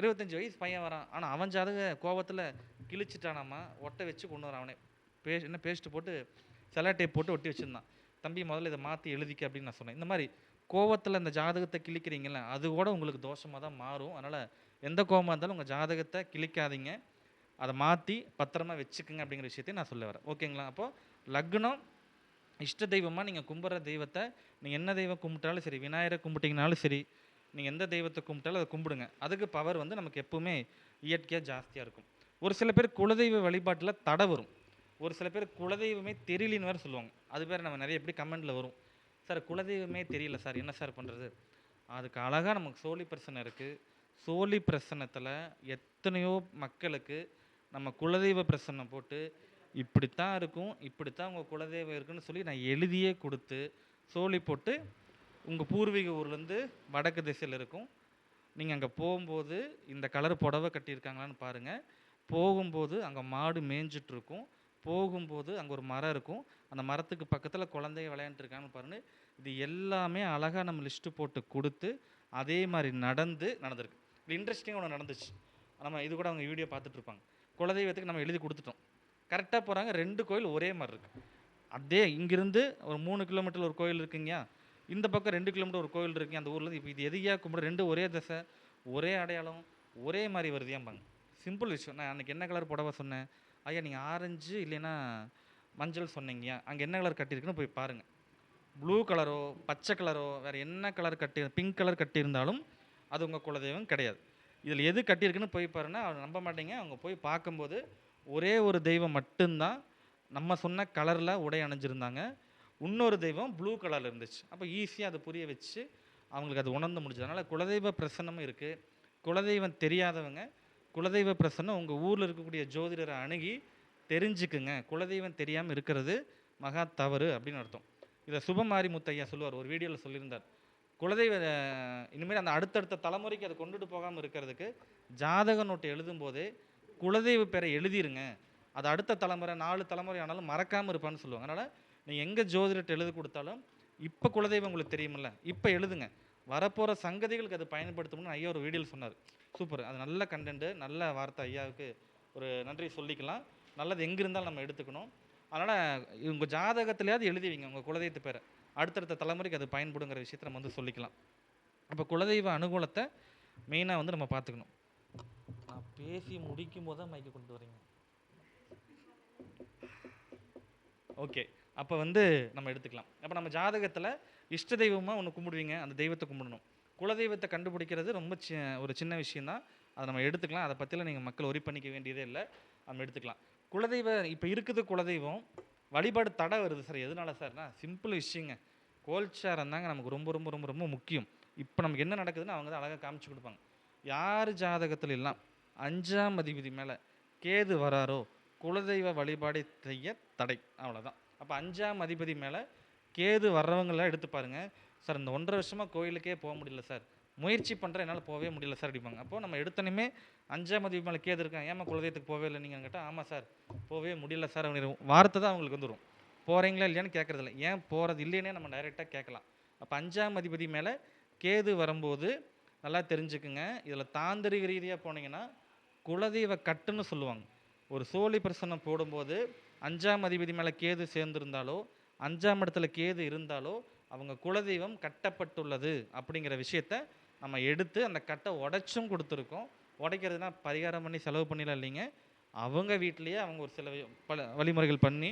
இருபத்தஞ்சி வயசு பையன் வரான். ஆனால் அவன் ஜாதக கோவத்தில் கிழிச்சிட்டானாம்மா ஒட்டை வச்சு கொண்டு வரான் அவனே. பே என்ன பேஸ்ட்டு போட்டு செலா டேப் போட்டு ஒட்டி வச்சுருந்தான். தம்பி முதல்ல இதை மாற்றி எழுதிக்க அப்படின்னு நான் சொன்னேன். இந்த மாதிரி கோவத்தில் இந்த ஜாதகத்தை கிழிக்கிறீங்களே அது கூட உங்களுக்கு தோஷமாக தான் மாறும். அதனால் எந்த கோவமாக இருந்தாலும் உங்கள் ஜாதகத்தை கிழிக்காதீங்க. அதை மாற்றி பத்திரமா வச்சுக்குங்க அப்படிங்கிற விஷயத்தையும் நான் சொல்ல வரேன். ஓகேங்களா? அப்போது லக்னம் இஷ்ட தெய்வமாக நீங்கள் கும்பிட்ற தெய்வத்தை நீங்கள் என்ன தெய்வம் கும்பிட்டாலும் சரி விநாயகரை கும்பிட்டிங்கனாலும் சரி நீங்கள் எந்த தெய்வத்தை கும்பிட்டாலும் அதை கும்பிடுங்க. அதுக்கு பவர் வந்து நமக்கு எப்பவுமே இயற்கையாக ஜாஸ்தியாக இருக்கும். ஒரு சில பேர் குலதெய்வ வழிபாட்டில் தடை வரும். ஒரு சில பேர் குலதெய்வமே தெரியலன்னு வேறு சொல்லுவாங்க. அது பேர் நம்ம நிறைய எப்படி கமெண்டில் வரும். சார் குலதெய்வமே தெரியல சார். என்ன சார் பண்ணுறது அதுக்கு அழகாக நமக்கு சோழி பிரச்சனை இருக்குது சோழி பிரசனத்தில் எத்தனையோ மக்களுக்கு நம்ம குலதெய்வ பிரசனை போட்டு இப்படித்தான் இருக்கும் இப்படித்தான் உங்கள் குலதெய்வம் இருக்குன்னு சொல்லி நான் எழுதியே கொடுத்து சோழி போட்டு உங்கள் பூர்வீக ஊர்லேருந்து வடக்கு திசையில் இருக்கும். நீங்கள் அங்கே போகும்போது இந்த கலர் புடவை கட்டியிருக்காங்களான்னு பாருங்கள் போகும்போது அங்கே மாடு மேய்ஞ்சிட்ருக்கும் போகும்போது அங்கே ஒரு மரம் இருக்கும். அந்த மரத்துக்கு பக்கத்தில் குழந்தைய விளையாண்டுருக்காங்கன்னு பாருன்னு இது எல்லாமே அழகாக நம்ம லிஸ்ட்டு போட்டு கொடுத்து அதே மாதிரி நடந்து நடந்திருக்கு. இது இன்ட்ரெஸ்டிங்காக ஒன்று நடந்துச்சு. நம்ம இது கூட அவங்க வீடியோ பார்த்துட்ருப்பாங்க குலதெய்வத்துக்கு நம்ம எழுதி கொடுத்துட்டோம். கரெக்டாக போகிறாங்க ரெண்டு கோயில் ஒரே மாதிரி இருக்குது அதே இங்கேருந்து ஒரு மூணு கிலோமீட்டரில் ஒரு கோயில் இருக்குங்க. இந்த பக்கம் ரெண்டு கிலோமீட்டர் ஒரு கோயில் இருக்குங்க. அந்த ஊரில் இப்போ இது எதையா கும்பிட ரெண்டு ஒரே தசை ஒரே அடையாளம் ஒரே மாதிரி வருதியாம்பாங்க சிம்பிள் விஷயம். நான் அன்றைக்கி என்ன கலர் புடவை சொன்னேன்? ஐயா நீங்கள் ஆரஞ்சு இல்லைன்னா மஞ்சள் சொன்னீங்க. அங்கே என்ன கலர் கட்டியிருக்குன்னு போய் பாருங்கள் ப்ளூ கலரோ பச்சை கலரோ வேறு என்ன கலர் கட்டி பிங்க் கலர் கட்டியிருந்தாலும் அது உங்கள் குலதெய்வம் கிடையாது. இதில் எது கட்டியிருக்குன்னு போய் பாருன்னா அவங்க நம்ப மாட்டீங்க. அவங்க போய் பார்க்கும்போது ஒரே ஒரு தெய்வம் மட்டும்தான் நம்ம சொன்ன கலரில் உடை அணிஞ்சிருந்தாங்க. இன்னொரு தெய்வம் ப்ளூ கலரில் இருந்துச்சு. அப்போ ஈஸியாக அதை புரிய வச்சு அவங்களுக்கு அது உணர்ந்து முடிஞ்சது. அதனால் குலதெய்வ பிரசன்னமும் இருக்குது குலதெய்வம் தெரியாதவங்க குலதெய்வ பிரசன்னம் உங்கள் ஊரில் இருக்கக்கூடிய ஜோதிடரை அணுகி தெரிஞ்சுக்குங்க. குலதெய்வம் தெரியாமல் இருக்கிறது மகா தவறு அப்படின்னு அர்த்தம். இதை சுபமாரி முத்தையா சொல்லுவார் ஒரு வீடியோவில் சொல்லியிருந்தார். குலதெய்வ இனிமேல் அந்த அடுத்தடுத்த தலைமுறைக்கு அதை கொண்டுட்டு போகாமல் இருக்கிறதுக்கு ஜாதக நோட்டு எழுதும்போது குலதெய்வ பேரை எழுதிருங்க. அது அடுத்த தலைமுறை நாலு தலைமுறை ஆனாலும் மறக்காமல் இருப்பான்னு சொல்லுவாங்க. அதனால் நீங்கள் எங்கே ஜோதிடத்தை எழுதி கொடுத்தாலும் இப்போ குலதெய்வம் உங்களுக்கு தெரியுமில்ல. இப்போ எழுதுங்க. வரப்போகிற சங்கதிகளுக்கு அது பயன்படுத்தணும்னு ஐயா ஒரு வீடியோவில் சொன்னார். சூப்பர். அது நல்ல கண்டென்ட்டு நல்ல வார்த்தை ஐயாவுக்கு ஒரு நன்றி சொல்லிக்கலாம். நல்லது எங்கே இருந்தாலும் நம்ம எடுத்துக்கணும். அதனால் உங்கள் ஜாதகத்திலேயாவது எழுதி வைங்க உங்கள் குலதெய்வத்து பேரை. அடுத்தடுத்த தலைமுறைக்கு அது பயன்படுங்கிற விஷயத்தை நம்ம வந்து சொல்லிக்கலாம். அப்போ குலதெய்வ அனுகூலத்தை மெயினாக வந்து நம்ம பார்த்துக்கணும். நான் பேசி முடிக்கும் போது தான் மைக்கு கொண்டு வரீங்க. ஓகே அப்போ வந்து நம்ம எடுத்துக்கலாம். அப்போ நம்ம ஜாதகத்தில் இஷ்ட தெய்வமாக ஒன்று கும்பிடுவீங்க அந்த தெய்வத்தை கும்பிடணும். குலதெய்வத்தை கண்டுபிடிக்கிறது ரொம்ப சி ஒரு சின்ன விஷயந்தான் அதை நம்ம எடுத்துக்கலாம். அதை பற்றிலாம் நீங்கள் மக்கள் ஒரி பண்ணிக்க வேண்டியதே இல்லை. நம்ம எடுத்துக்கலாம். குலதெய்வ இப்போ இருக்குது குலதெய்வம். வழிபாடு தடை வருது சார். எதனால சார்னா சிம்பிள் விஷயங்க. கோல்சாரம் தாங்க நமக்கு ரொம்ப ரொம்ப ரொம்ப ரொம்ப முக்கியம். இப்போ நமக்கு என்ன நடக்குதுன்னு அவங்க தான் அழகாக காமிச்சு கொடுப்பாங்க. யார் ஜாதகத்தில் எல்லாம் அஞ்சாம் அதிபதி மேலே கேது வராரோ குலதெய்வ வழிபாடு செய்ய தடை. அவ்வளோதான் அப்போ அஞ்சாம் அதிபதி மேலே கேது வர்றவங்களாம் எடுத்து பாருங்கள் சார் இந்த ஒன்றரை வருஷமாக கோயிலுக்கே போக முடியல சார். முயற்சி பண்ணுறேன் என்னால் போகவே முடியல சார் அப்படிம்பாங்க. அப்போ நம்ம எடுத்தனையுமே அஞ்சாம் அதிபதி மேலே கேது இருக்காங்க. ஏமா குலதெய்வத்துக்கு போகவே இல்லை நீங்கள் கேட்டால் ஆமாம் சார் போகவே முடியல சார் அவங்க வார்த்தை தான் அவங்களுக்கு வந்துடும் போகிறீங்களா இல்லையான்னு கேட்குறதில்ல ஏன் போகிறது இல்லைன்னே நம்ம டைரெக்டாக கேட்கலாம். அப்போ அஞ்சாம் அதிபதி மேலே கேது வரும்போது நல்லா தெரிஞ்சுக்குங்க. இதில் தாந்திரிக ரீதியாக போனீங்கன்னா குலதெய்வ கட்டுன்னு சொல்லுவாங்க. ஒரு சோழி பிரசன்னம் போடும்போது அஞ்சாம் அதிபதி மேலே கேது சேர்ந்திருந்தாலோ அஞ்சாம் இடத்துல கேது இருந்தாலோ அவங்க குலதெய்வம் கட்டப்பட்டுள்ளது அப்படிங்கிற விஷயத்த நம்ம எடுத்து அந்த கட்டை உடைச்சும் கொடுத்துருக்கோம். உடைக்கிறதுனா பரிகாரம் பண்ணி செலவு பண்ணிலாம் இல்லைங்க. அவங்க வீட்லேயே அவங்க ஒரு சில பல வழிமுறைகள் பண்ணி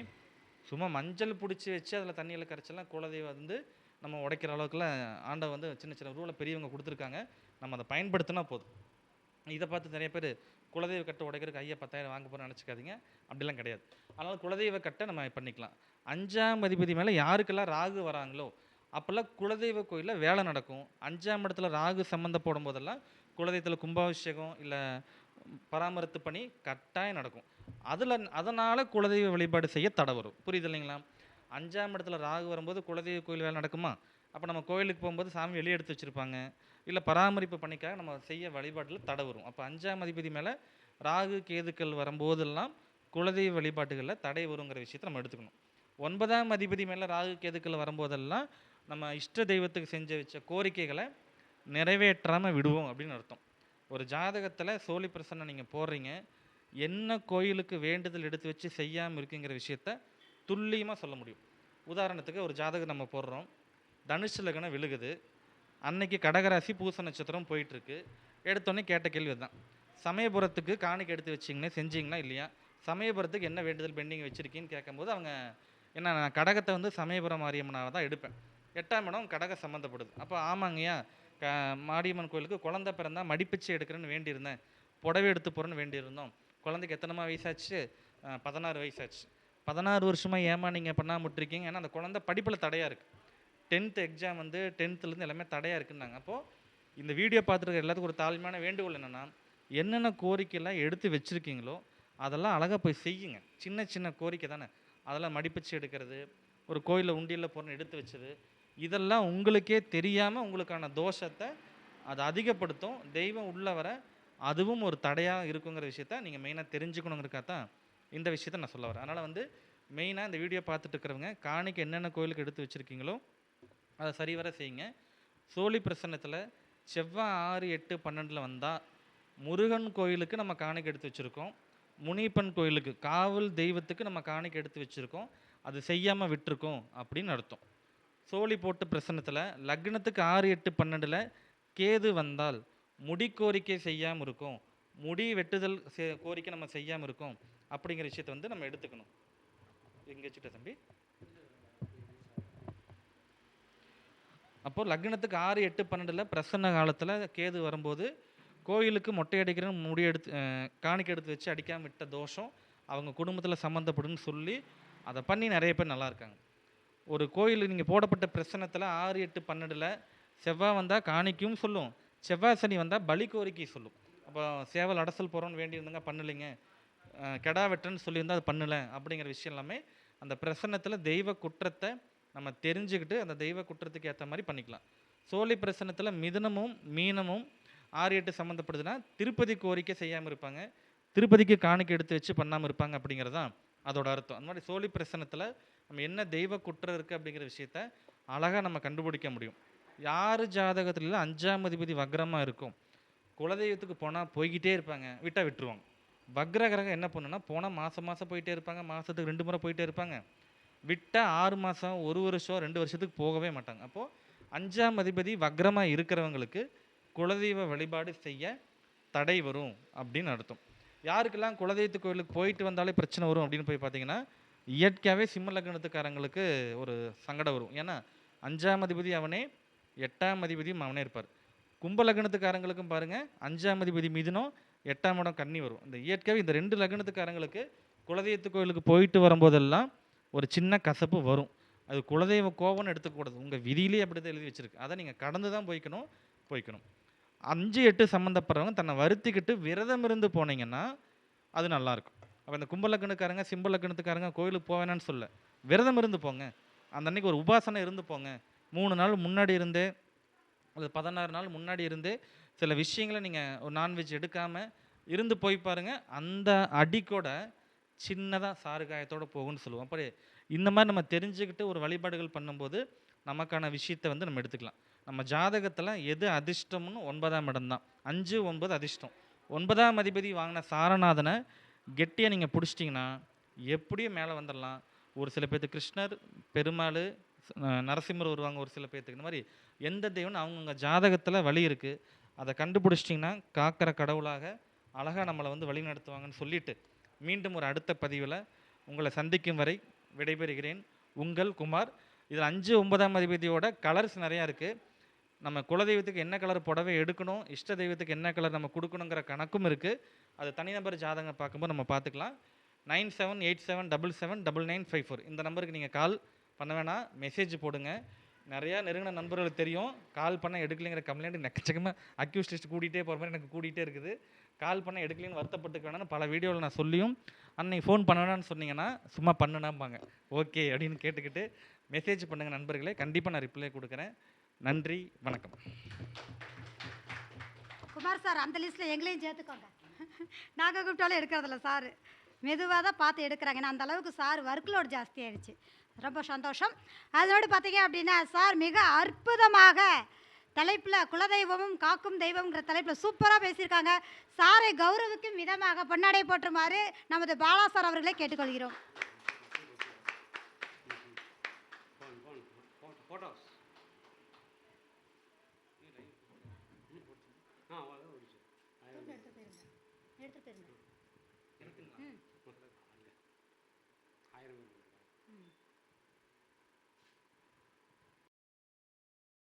சும்மா மஞ்சள் பிடிச்சி வச்சு அதில் தண்ணியில் கரைச்செல்லாம் குலதெய்வம் வந்து நம்ம உடைக்கிற அளவுக்குலாம் ஆண்டை வந்து சின்ன சின்ன ரூலை பெரியவங்க கொடுத்துருக்காங்க. நம்ம அதை பயன்படுத்தினா போதும். இதை பார்த்து நிறைய பேர் குலதெய்வ கட்டை உடைக்கிறதுக்கு ஐயா பத்தாயிரம் வாங்க போகிறோம் நினச்சிக்காதீங்க. அப்படிலாம் கிடையாது. அதனால் குலதெய்வ கட்டை நம்ம பண்ணிக்கலாம். அஞ்சாம் அதிபதி மேலே யாருக்கெல்லாம் ராகு வராங்களோ அப்போல்லாம் குலதெய்வ கோயிலில் வேலை நடக்கும். அஞ்சாம் இடத்துல ராகு சம்மந்தம் போடும் போதெல்லாம் குலதெய்வத்தில் கும்பாபிஷேகம் இல்லை பராமரித்து பணி கட்டாயம் நடக்கும். அதில் அதனால் குலதெய்வ வழிபாடு செய்ய தடை வரும். புரியுது இல்லைங்களா? அஞ்சாம் இடத்துல ராகு வரும்போது குலதெய்வ கோயில் வேலை நடக்குமா? அப்போ நம்ம கோயிலுக்கு போகும்போது சாமி வெளியே எடுத்து வச்சுருப்பாங்க. இல்லை பராமரிப்பு பணிக்காக நம்ம செய்ய வழிபாட்டில் தடை வரும். அப்போ அஞ்சாம் அதிபதி மேலே ராகு கேதுக்கள் வரும்போதெல்லாம் குலதெய்வ வழிபாட்டுகளில் தடை வருங்கிற விஷயத்தை நம்ம எடுத்துக்கணும். ஒன்பதாம் அதிபதி மேலே ராகு கேதுக்கள் வரும்போதெல்லாம் நம்ம இஷ்ட தெய்வத்துக்கு செஞ்சு வச்ச கோரிக்கைகளை நிறைவேற்றாமல் விடுவோம் அப்படின்னு அர்த்தம். ஒரு ஜாதகத்தில் சோழி பிரசன்ன நீங்கள் போடுறீங்க என்ன கோயிலுக்கு வேண்டுதல் எடுத்து வச்சு செய்யாமல் இருக்குங்கிற விஷயத்த துல்லியமாக சொல்ல முடியும். உதாரணத்துக்கு ஒரு ஜாதகம் நம்ம போடுறோம். தனுஷ் லக்னம் விழுகுது. அன்னைக்கு கடகராசி பூச நட்சத்திரம் போயிட்டுருக்கு. எடுத்தோடனே கேட்ட கேள்வி தான் சமயபுரத்துக்கு காணிக்கை எடுத்து வச்சிங்கன்னா செஞ்சிங்கன்னா இல்லையா? சமயபுரத்துக்கு என்ன வேண்டுதல் பெண்டிங் வச்சுருக்கீங்கன்னு கேட்கும்போது அவங்க என்ன நான் கடகத்தை வந்து சமயபுரம் மாரியம்மனாக தான் எடுப்பேன். எட்டாம் இடம் கடகம் சம்மந்தப்படுது அப்போ ஆமாங்கய்யா க மாரியம்மன் கோயிலுக்கு குழந்த பிறந்தா மடிப்பிச்சு எடுக்கிறேன்னு வேண்டியிருந்தேன். புடவை எடுத்து போகிறேன்னு வேண்டியிருந்தோம். குழந்தைக்கு எத்தனைமா வயசாச்சு? பதினாறு வயசாச்சு. பதினாறு வருஷமாக ஏமா நீங்கள் பண்ணாம விட்டுருக்கீங்க ஏன்னா அந்த குழந்தை படிப்பில் தடையாக இருக்குது டென்த் எக்ஸாம் வந்து டென்த்துலேருந்து எல்லாமே தடையாக இருக்குன்னாங்க. அப்போது இந்த வீடியோ பார்த்துருக்க எல்லாத்துக்கும் ஒரு தாழ்மையான வேண்டுகோள் என்னென்னா என்னென்ன கோரிக்கைலாம் எடுத்து வச்சுருக்கீங்களோ அதெல்லாம் அழகாக போய் செய்யுங்க. சின்ன சின்ன கோரிக்கை தானே. அதெல்லாம் மடிப்பிச்சு எடுக்கிறது ஒரு கோயிலில் உண்டியலில் போகிறேன்னு எடுத்து வச்சது இதெல்லாம் உங்களுக்கே தெரியாமல் உங்களுக்கான தோஷத்தை அது அதிகப்படுத்தும். தெய்வம் உள்ளே வர அதுவும் ஒரு தடையாக இருக்குங்கிற விஷயத்த நீங்கள் மெயினாக தெரிஞ்சுக்கணுங்கிறக்காக தான் இந்த விஷயத்த நான் சொல்ல வரேன். அதனால் வந்து மெயினாக இந்த வீடியோ பார்த்துட்டு இருக்கிறவங்க காணிக்கை என்னென்ன கோயிலுக்கு எடுத்து வச்சுருக்கீங்களோ அதை சரிவர செய்யுங்க. சோழி பிரசன்னத்தில் செவ்வாய் ஆறு எட்டு பன்னெண்டில் வந்தால் முருகன் கோயிலுக்கு நம்ம காணிக்கு எடுத்து வச்சுருக்கோம். முனிப்பன் கோயிலுக்கு காவல் தெய்வத்துக்கு நம்ம காணிக்கு எடுத்து வச்சுருக்கோம். அது செய்யாமல் விட்டுருக்கோம் அப்படின்னு அர்த்தம். சோழி போட்டு பிரசன்னத்தில் லக்னத்துக்கு ஆறு எட்டு பன்னெண்டில் கேது வந்தால் முடி கோரிக்கை செய்யாமல் இருக்கும். முடி வெட்டுதல் செ- கோரிக்கை நம்ம செய்யாமல் இருக்கும் அப்படிங்கிற விஷயத்தை வந்து நம்ம எடுத்துக்கணும். எங்கே வச்சுட்ட தம்பி? அப்போது லக்னத்துக்கு ஆறு எட்டு பன்னெண்டில் பிரசன்ன காலத்தில் கேது வரும்போது கோயிலுக்கு மொட்டை அடிக்கிற முடி எடுத்து காணிக்கை எடுத்து வச்சு அடிக்காமல் விட்ட தோஷம் அவங்க குடும்பத்தில் சம்மந்தப்படுன்னு சொல்லி அதை பண்ணி நிறைய பேர் நல்லா இருக்காங்க. ஒரு கோயில் நீங்கள் போடப்பட்ட பிரசனத்தில் ஆறு எட்டு பன்னெண்டில் செவ்வாய் வந்தால் காணிக்கும் சொல்லும். செவ்வாய் சனி வந்தால் பலி கோரிக்கை சொல்லும். அப்போ சேவல் அடசல் போகிறோன்னு வேண்டியிருந்தாங்க பண்ணலைங்க. கெடா வெட்டுன்னு சொல்லியிருந்தால் அது பண்ணலை அப்படிங்கிற விஷயம் எல்லாமே அந்த பிரசன்னத்தில் தெய்வ குற்றத்தை நம்ம தெரிஞ்சுக்கிட்டு அந்த தெய்வ குற்றத்துக்கு ஏற்ற மாதிரி பண்ணிக்கலாம். சோழி பிரசன்னத்தில் மிதுனமும் மீனமும் ஆறு எட்டு சம்மந்தப்படுதுன்னா திருப்பதி கோரிக்கை செய்யாமல் இருப்பாங்க. திருப்பதிக்கு காணிக்கை எடுத்து வச்சு பண்ணாமல் இருப்பாங்க அப்படிங்கிறது தான் அதோட அர்த்தம். அந்த மாதிரி சோழி பிரசனத்தில் நம்ம என்ன தெய்வ குற்றம் இருக்குது அப்படிங்கிற விஷயத்த அழகாக நம்ம கண்டுபிடிக்க முடியும். யார் ஜாதகத்தில் அஞ்சாம் அதிபதி வக்ரமாக இருக்கும். குலதெய்வத்துக்கு போனால் போய்கிட்டே இருப்பாங்க விட்டால் விட்டுருவாங்க. வக்ர கிரகம் என்ன பண்ணுன்னா போனால் மாதம் மாதம் போயிட்டே இருப்பாங்க மாதத்துக்கு ரெண்டு முறை போயிட்டே இருப்பாங்க. விட்டால் ஆறு மாதம் ஒரு வருஷம் ரெண்டு வருஷத்துக்கு போகவே மாட்டாங்க. அப்போது அஞ்சாம் அதிபதி வக்ரமாக இருக்கிறவங்களுக்கு குலதெய்வ வழிபாடு செய்ய தடை வரும் அப்படின்னு அர்த்தம். யாருக்கெல்லாம் குலதெய்வத்து கோயிலுக்கு போயிட்டு வந்தாலே பிரச்சனை வரும் அப்படின்னு போய் பார்த்தீங்கன்னா இயற்கையாகவே சிம்ம லக்னத்துக்காரங்களுக்கு ஒரு சங்கடம் வரும். ஏன்னா அஞ்சாம் அதிபதி அவனே எட்டாம் அதிபதியும் அவனே இருப்பார். கும்ப லக்னத்துக்காரங்களுக்கும் பாருங்கள் அஞ்சாம் அதிபதி மிதுனம் எட்டாம் இடம் கன்னி வரும். இந்த இயற்கையாகவே இந்த ரெண்டு லக்னத்துக்காரங்களுக்கு குலதெய்வத்து கோயிலுக்கு போயிட்டு வரும்போதெல்லாம் ஒரு சின்ன கசப்பு வரும். அது குலதெய்வ கோபம்னு எடுத்துக்கூடாது உங்கள் விதியிலே அப்படி தான் எழுதி வச்சிருக்கு. அதை நீங்கள் கடந்து தான் போய்க்கணும் போய்க்கணும். அஞ்சு எட்டு சம்மந்தப்படுறவங்க தன்னை வருத்திக்கிட்டு விரதம் இருந்து போனீங்கன்னா அது நல்லாயிருக்கும் அப்போ இந்த கும்பலக்கணுக்காரங்க சிம்பலக்கணத்துக்காரங்க கோயிலுக்கு போவேனான்னு சொல்ல. விரதம் இருந்து போங்க. அந்த அன்னைக்கு ஒரு உபாசனை இருந்து போங்க. மூணு நாள் முன்னாடி இருந்தே அது பதினாறு நாள் முன்னாடி இருந்து சில விஷயங்களை நீங்கள் ஒரு நான்வெஜ் எடுக்காமல் இருந்து போய் பாருங்கள் அந்த அடிக்கூட சின்னதாக சாறுகாயத்தோடு போகும்னு சொல்லுவோம். அப்படி இந்த மாதிரி நம்ம தெரிஞ்சுக்கிட்டு ஒரு வழிபாடுகள் பண்ணும்போது நமக்கான விஷயத்தை வந்து நம்ம எடுத்துக்கலாம். நம்ம ஜாதகத்தில் எது அதிர்ஷ்டம்னு ஒன்பதாம் இடம் தான். அஞ்சு ஒன்பது அதிர்ஷ்டம். ஒன்பதாம் அதிபதி வாங்கின சாரநாதனை கெட்டியாக நீங்கள் பிடிச்சிட்டிங்கன்னா எப்படியும் மேலே வந்துடலாம் ஒரு சில பேர்த்துக்கு கிருஷ்ணர் பெருமாள் நரசிம்மர் வருவாங்க ஒரு சில பேர்த்துக்கு. இந்த மாதிரி எந்த தெய்வம்னு அவங்கவுங்க ஜாதகத்தில் வழி இருக்குது அதை கண்டுபிடிச்சிட்டிங்கன்னா காக்கிற கடவுளாக அழகாக நம்மளை வந்து வழி நடத்துவாங்கன்னு சொல்லிட்டு மீண்டும் ஒரு அடுத்த பதிவில் உங்களை சந்திக்கும் வரை விடைபெறுகிறேன். உங்கள் குமார். இதில் அஞ்சு ஒன்பதாம் அதிபதியோட கலர்ஸ் நிறையா இருக்குது நம்ம குலதெய்வத்துக்கு என்ன கலர் புடவை எடுக்கணும் இஷ்ட தெய்வத்துக்கு என்ன கலர் நம்ம கொடுக்கணுங்கிற கணக்கும் இருக்குது அது தனிநபர் ஜாதகம் பார்க்கும்போது நம்ம பார்த்துக்கலாம். Nine seven eight seven double seven double nine five four. இந்த நம்பருக்கு நீங்கள் கால் பண்ண வேணாம். மெசேஜ் போடுங்க. நிறையா நெருங்கின நண்பர்களுக்கு தெரியும். கால் பண்ண எடுக்கலைங்கிற கம்ப்ளைண்ட் நெக்கச்சக்கமாக அக்யூஸ் லிஸ்ட் கூட்டிகிட்டே போகிற மாதிரி எனக்கு கூட்டிகிட்டே இருக்குது. கால் பண்ண எடுக்கலைன்னு வருத்தப்பட்டுக்க வேணாம்னு பல வீடியோவில் நான் சொல்லியும் அன்னைக்கு ஃபோன் பண்ண வேணாம்னு சொன்னீங்கன்னா சும்மா பண்ணுனாம்பாங்க. ஓகே அப்படின்னு கேட்டுக்கிட்டு மெசேஜ் பண்ணுங்கள் நண்பர்களே. கண்டிப்பாக நான் ரிப்ளை கொடுக்குறேன். நன்றி வணக்கம். குமார் சார் அந்த லிஸ்ட்டில் எங்களையும் சேர்த்துக்கோங்க. நாங்கள் கூப்பிட்டாலும் எடுக்கிறதில்ல சார். மெதுவாக தான் பார்த்து எடுக்கிறாங்க. ஏன்னா அந்த அளவுக்கு சார் ஒர்க் லோட் ஜாஸ்தி ஆயிடுச்சு. ரொம்ப சந்தோஷம். அதோடு பார்த்தீங்க அப்படின்னா சார் மிக அற்புதமாக தலைப்பில் குலதெய்வமும் காக்கும் தெய்வம்ங்கிற தலைப்பில் சூப்பராக பேசியிருக்காங்க. சாரை கௌரவிக்கும் விதமாக பொன்னாடை போற்றுமாறு நமது பாலா சார் அவர்களை கேட்டுக்கொள்கிறோம்.